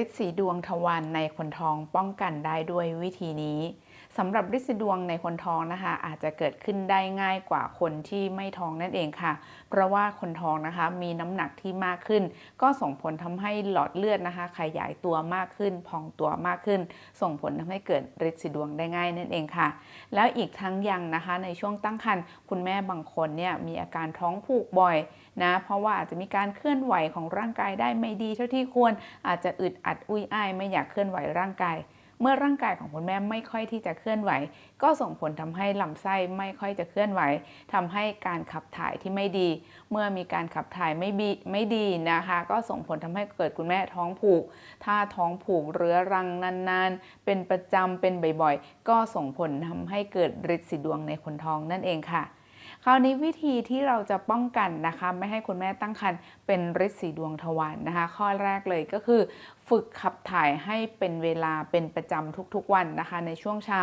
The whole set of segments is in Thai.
ฤทธิ์สีดวงทวารในคนทองป้องกันได้ด้วยวิธีนี้ สำหรับฤทธิ์สีดวงในคนท้องนะคะ อาจจะเกิดขึ้นได้ง่ายกว่าคนที่ไม่ท้องนั่นเองค่ะ เพราะว่าคนท้องนะคะมีน้ำหนักที่มากขึ้น ก็ส่งผลทำให้หลอดเลือดนะคะ ขยายตัวมากขึ้น พองตัวมากขึ้น ส่งผลทำให้เกิดฤทธิ์สีดวงได้ง่ายนั่นเองค่ะ แล้วอีกทั้งยังนะคะในช่วงตั้งครรภ์คุณแม่บางคนเนี่ยมีอาการท้องผูกบ่อยนะเพราะว่าอาจจะมีการเคลื่อนไหวของร่างกายได้ไม่ดีเท่าที่ควร อาจจะอึดอัดอุ้ยอ้ายไม่อยากเคลื่อนไหวร่างกาย เมื่อร่างกายของคุณแม่ไม่ค่อยที่จะเคลื่อนไหว ก็ส่งผลทำให้ลำไส้ไม่ค่อยจะเคลื่อนไหวทำให้การขับถ่ายที่ไม่ดี เมื่อมีการขับถ่ายไม่บีไม่ดีนะคะ ก็ส่งผลทำให้เกิดคุณแม่ท้องผูก ถ้าท้องผูกเรื้อรังนานๆ เป็นประจำเป็นบ่อยๆ ก็ส่งผลทำให้เกิดฤทธิ์สีดวงในคนท้องนั่นเองค่ะ คราวนี้วิธีที่เราจะป้องกันนะคะ ไม่ให้คุณแม่ตั้งครรภ์เป็นฤทธิ์สีดวงทวารนนะคะ ข้อแรกเลยก็คือ ฝึกขับถ่ายให้เป็นเวลาเป็นประจำทุกๆวันนะคะ ในช่วงเช้า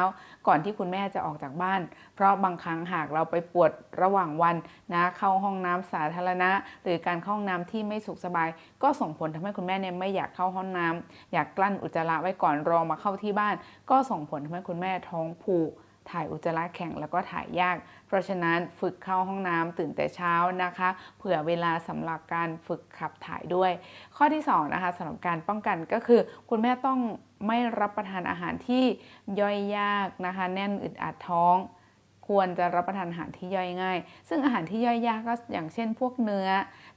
ก่อนที่คุณแม่จะออกจากบ้าน เพราะบางครั้งหากเราไปปวดระหว่างวันนะเข้าห้องน้ำสาธารณะ หรือการเข้าห้องน้ำที่ไม่สุขสบาย ก็ส่งผลทำให้คุณแม่เนี่ยไม่อยากเข้าห้องน้ำอยากกลั้นอุจจาระไว้ก่อนรอมาเข้าที่บ้าน ก็ส่งผลทำให้คุณแม่ท้องผูก ถ่ายอุจจาระแข็งแล้วก็ถ่ายยาก เพราะฉะนั้นฝึกเข้าห้องน้ำตื่นแต่เช้านะคะ เผื่อเวลาสำหรับการฝึกขับถ่ายด้วย ข้อที่2นะคะสำหรับการป้องกันก็คือ คุณแม่ต้องไม่รับประทานอาหารที่ย่อยยากนะคะ แน่นอึดอัดท้อง ควรจะรับประทานอาหารที่ย่อยง่าย ซึ่งอาหารที่ย่อยยากก็อย่างเช่น พวกเนื้อ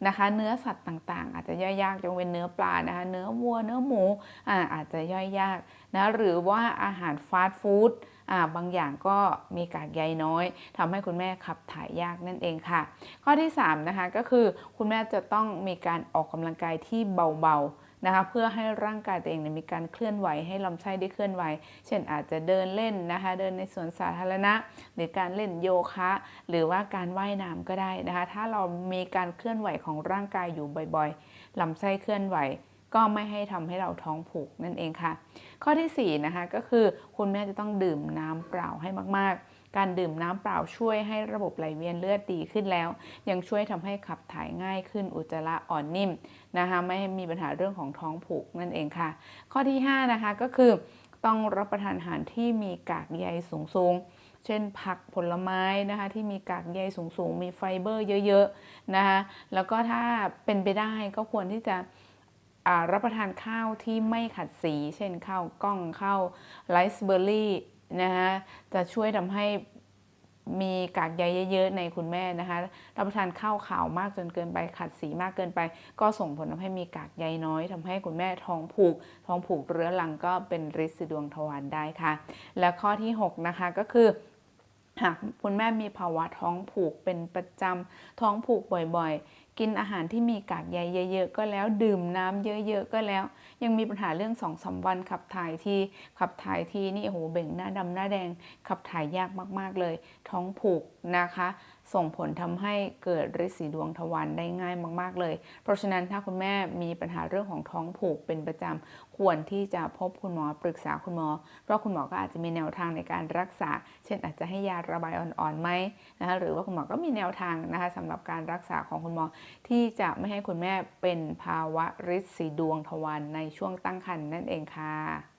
นะคะ เนื้อสัตว์ต่างๆ อาจจะย่อยยากยกเว้นเนื้อปลานะคะ เนื้อวัว เนื้อหมูอาอาจจะย่อยยากนะหรือว่าอาหารฟาสต์ฟู้ดบางอย่างก็มีกากใยน้อยทำให้คุณแม่ขับถ่ายยากนั่นเองค่ะ ข้อที่3นะคะก็คือคุณแม่จะต้องมีการออกกำลังกายที่เบาๆ นะคะเพื่อให้ร่างกายตัวเองมีการเคลื่อนไหวให้ลำไส้ได้เคลื่อนไหว เช่นอาจจะเดินเล่นนะคะเดินในสวนสาธารณะ หรือการเล่นโยคะ หรือว่าการว่ายน้ำก็ได้นะคะถ้าเรามีการเคลื่อนไหวของร่างกายอยู่บ่อยๆลำไส้เคลื่อนไหวก็ไม่ให้ทำให้เราท้องผูกนั่นเองค่ะ ข้อที่4นะคะก็คือคุณแม่จะต้องดื่มน้ำเปล่าให้มากๆ การดื่มน้ำเปล่าช่วยให้ระบบไหลเวียนเลือดดีขึ้นแล้ว ยังช่วยทำให้ขับถ่ายง่ายขึ้นอุจจาระอ่อนนิ่มนะคะไม่ให้มีปัญหาเรื่องของท้องผูกนั่นเองค่ะ ข้อที่ 5 นะคะก็คือ ต้องรับประทานอาหารที่มีกากใยสูงๆเช่นผักผลไม้นะคะที่มีกากใยสูงๆ มีไฟเบอร์เยอะๆนะคะแล้วก็ถ้าเป็นไปได้ก็ควรที่จะรับประทานข้าวที่ไม่ขัดสี เช่นข้าวกล้องข้าวไรซ์เบอร์รี่ นะคะจะช่วยทำให้มีกากใยเยอะๆ ในคุณแม่นะคะรับประทานข้าวขาวมากจนเกินไปขัดสีมากเกินไป ก็ส่งผลทำให้มีกากใยน้อยทำให้คุณแม่ท้องผูก ท้องผูกเรื้อรังก็เป็นริดดวงทวารได้ค่ะ และข้อที่6นะคะก็คือหากคุณแม่มีภาวะท้องผูกเป็นประจำท้องผูกบ่อยๆกินอาหารที่มีกากใยเยอะ ๆ ก็แล้วดื่มน้ำเยอะ ๆ ก็แล้ว ยังมีปัญหาเรื่องสองสาวันขับถ่ายที่ขับถ่ายทีนี่โอ้โหเบ่งหน้าดำหน้าแดง ขับถ่ายยากมากๆเลย ท้องผูกนะคะ ส่งผลทำให้เกิดฤทธิ์สีดวงทวารได้ง่ายมาก ๆ เลย เพราะฉะนั้นถ้าคุณแม่มีปัญหาเรื่องของท้องผูกเป็นประจำควรที่จะพบคุณหมอปรึกษาคุณหมอ เพราะคุณหมอก็อาจจะมีแนวทางในการรักษา เช่น อาจจะให้ยาระบายอ่อนๆไหมนะคะหรือว่าคุณหมอก็มีแนวทางนะคะสำหรับการรักษาของคุณหมอที่จะไม่ให้คุณแม่เป็นภาวะฤทธิ์สีดวงทวารในช่วงตั้งครรภ์นั่นเองค่ะ